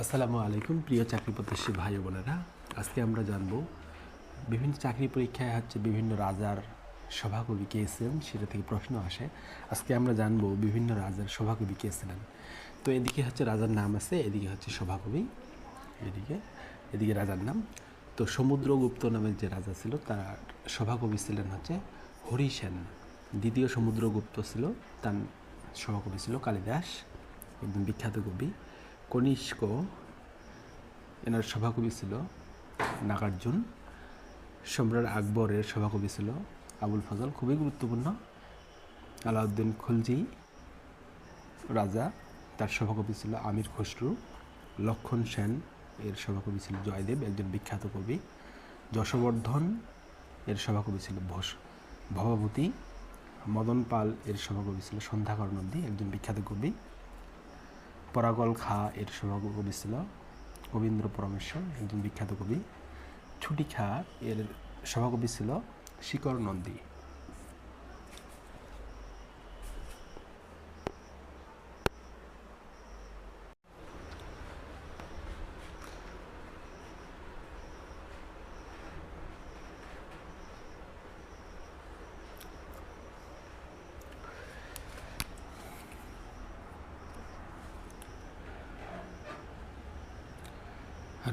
আসসালামু আলাইকুম, প্রিয় চাকরি প্রত্যাশী ভাই বোনেরা। আজকে আমরা জানব, বিভিন্ন চাকরি পরীক্ষায় হচ্ছে বিভিন্ন রাজার সভাকবি কে ছিলেন, সেটা থেকে প্রশ্ন আসে। আজকে আমরা জানব বিভিন্ন রাজার সভাকবি কে ছিলেন। তো এদিকে হচ্ছে রাজার নাম আছে, এদিকে হচ্ছে সভাকবি, এদিকে এদিকে রাজার নাম। তো সমুদ্রগুপ্ত নামের যে রাজা ছিল, তার সভাকবি ছিলেন হচ্ছে হরিসেন দ্বিতীয় সমুদ্রগুপ্ত ছিল, তার সভাকবি ছিল কালিদাস, একদম বিখ্যাত কবি। কনিষ্ক, এনার সভাকবি ছিল নাগার্জুন, সম্রাট আকবরের সভাকবি ছিল আবুল ফজল, খুবই গুরুত্বপূর্ণ। আলাউদ্দিন খুলজি, রাজা, তার সভাকবি ছিল আমির খসরু। লক্ষণ সেন এর সভাকবি ছিল জয়দেব, একজন বিখ্যাত কবি। যশবর্ধন এর সভাকবি ছিল ভস ভবাভূতি মদন পাল এর সভাকবি ছিল সন্ধ্যাকর নন্দী, একজন বিখ্যাত কবি। পরাগল খা এর সভাকবি ছিল গোবিন্দ্র পরমেশ্বর, একজন বিখ্যাত কবি। ছুটি খা এর সভাকবি ছিল শিকর নন্দী।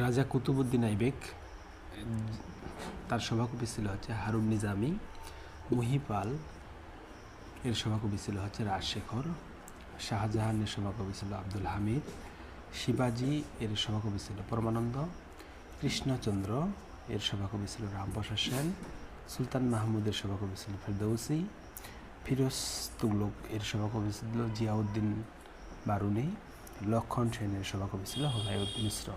রাজা কুতুবুদ্দিন আইবেক, তার সভাকবি ছিল হচ্ছে হারুন নিজামি, মহিপাল, এর সভাকবি ছিল হচ্ছে রাজশেখর, শাহজাহানের সভাকবি ছিল আব্দুল হামিদ, শিবাজি, এর সভাকবি ছিল পরমানন্দ, কৃষ্ণচন্দ্র, এর সভাকবি ছিল রামপ্রসাদ সেন, সুলতান মাহমুদের সভাকবি ছিল ফেরদৌসি, ফিরোজ তুগলক, এর সভাকবি ছিল জিয়াউদ্দিন বারুনি, লক্ষণ সেনের সভাকবি ছিল হুমায়ুন মিশ্র।